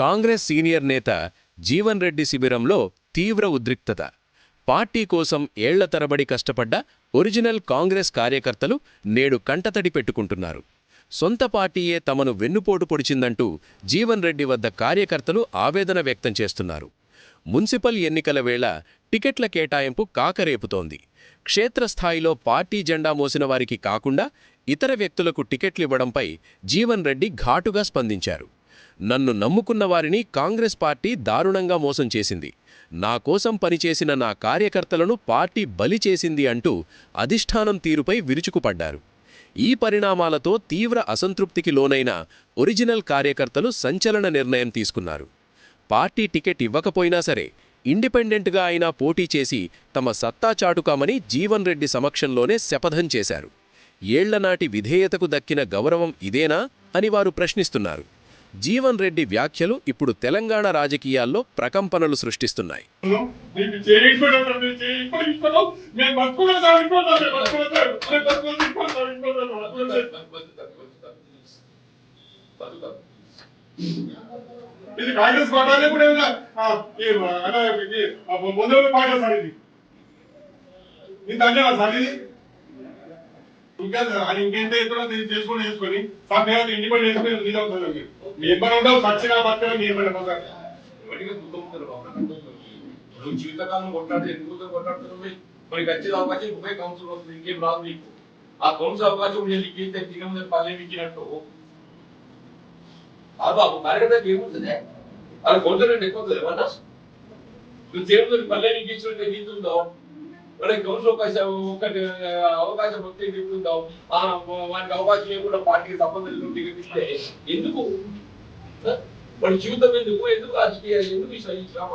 Congress senior నేత జీవన్ రెడ్డి శిబిరంలో తీవ్ర ఉద్రిక్తత. పార్టీ కోసం ఏళ్ళ తరబడి కష్టపడ్డ ఒరిజినల్ కాంగ్రెస్ కార్యకర్తలు నేడు కంటతడి పెట్టుకుంటున్నారు. సొంత పార్టీయే తమను వెన్నుపోటు పొడిచిందంటూ జీవన్ రెడ్డి వద్ద కార్యకర్తలు ఆవేదన వ్యక్తం చేస్తున్నారు. మున్సిపల్ ఎన్నికల వేళ టికెట్ల కేటాయింపు కాకరేపుతోంది. క్షేత్రస్థాయిలో పార్టీ జెండా మోసిన వారికి కాకుండా ఇతర వ్యక్తులకు టికెట్లివ్వడంపై జీవన్ రెడ్డి ఘాటుగా స్పందించారు. నన్ను నమ్ముకున్న వారిని కాంగ్రెస్ పార్టీ దారుణంగా మోసం చేసింది. నా కోసం పనిచేసిన నా కార్యకర్తలను పార్టీ బలి చేసింది అంటూ అధిష్టానం తీరుపై విరుచుకుపడ్డారు. ఈ పరిణామాలతో తీవ్ర అసంతృప్తికి లోనైన ఒరిజినల్ కార్యకర్తలు సంచలన నిర్ణయం తీసుకున్నారు. పార్టీ టికెట్ ఇవ్వకపోయినా సరే ఇండిపెండెంట్గా అయినా పోటీ చేసి తమ సత్తా చాటుకామని జీవన్ రెడ్డి సమక్షంలోనే శపథం చేశారు. ఏళ్ళనాటి విధేయతకు దక్కిన గౌరవం ఇదేనా అని వారు ప్రశ్నిస్తున్నారు. జీవన్ రెడ్డి వ్యాఖ్యలు ఇప్పుడు తెలంగాణ రాజకీయాల్లో ప్రకంపనలు సృష్టిస్తున్నాయి. ఇది కాంగ్రెస్ కూడా ముందు సార్ ఇది. ఇంత అంటే సార్ ఇది. ఇంకా అది ఇంకేంటే కూడా నేను చేసుకొని చేసుకొని సమయాన్ని ఇండిపెండెంట్ చేసుకొని నీళ్ళు అవుతుంది మీ ఉండవు సచ్చినా పక్కన మీ నువ్వు జీవితకాలం కొట్లాడితే ఎందుకు కొట్లాడుతున్నావు మరి ఖచ్చిత అవకాశం ఉపయోగ కౌన్సిల్ వస్తుంది ఇంకేం రాదు నీకు. ఆ కౌన్సిల్ అవకాశం నేను ఇచ్చేస్తే జీవం పల్లె ఇచ్చినట్టు బాబు కార్యకర్తకి ఏముంటుంది అలా కౌన్సిల్ అంటే ఎక్కువ ఏమన్నా? నువ్వు చేయడం పల్లె నీకు ఇచ్చినట్టు నీతుందో మనకి కౌన్సిల్ అవకాశం ఒకటి అవకాశం వస్తే నీకుందావు ఆ వానికి అవకాశం లేకుండా పార్టీకి సంబంధం టికెట్ ఇస్తే ఎందుకు ఆ? వాడి జీవితం ఎందుకు ఎందుకు రాజకీయాలు ఎందుకు ఈ ఈ శ్రమ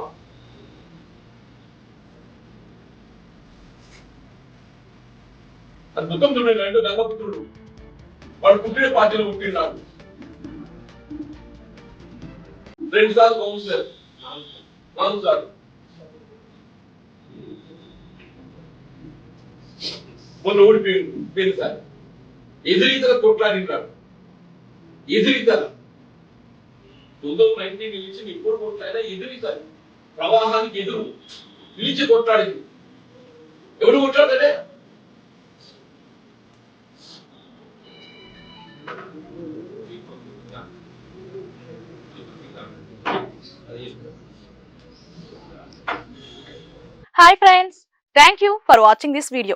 అది చూడండి రెండు గంగపుత్రుడు వాడు పుట్టిన పార్టీలో పుట్టినాడు రెండు సార్లు కౌన్సిలర్ నాలుగు సార్లు మొన్న ఓడిపోయింది పోయింది సార్ ఎదిరితల కొట్లాడినాడు ఎదిరితల. టూ థౌసండ్ నైన్టీన్ నిలిచి ఇప్పుడు కొట్లాడినా ఎదురుతారు ప్రవాహానికి ఎదురు నిలిచి కొట్లాడింది ఎవరు కొట్లాడతాడే hi friends thank you for watching this video